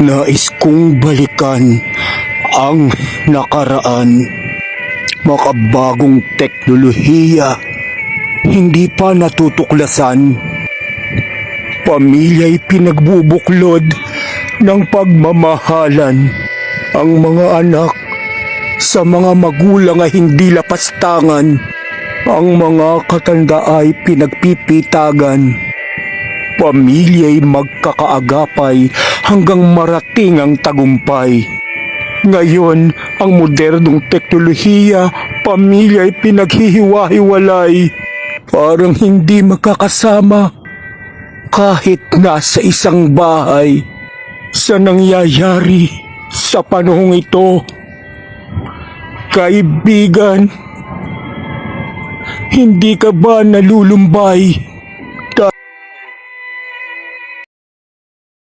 Nais kong balikan ang nakaraan. Makabagong teknolohiya, hindi pa natutuklasan. Pamilya'y pinagbubuklod ng pagmamahalan. Ang mga anak sa mga magulang ay hindi lapastangan. Ang mga katanda ay pinagpipitagan. Pamilya'y magkakaagapay hanggang marating ang tagumpay. Ngayon, ang modernong teknolohiya, pamilya'y pinaghihiwa-hiwalay. Parang hindi magkakasama kahit nasa isang bahay. Sa nangyayari sa panahong ito, kaibigan, hindi ka ba nalulumbay?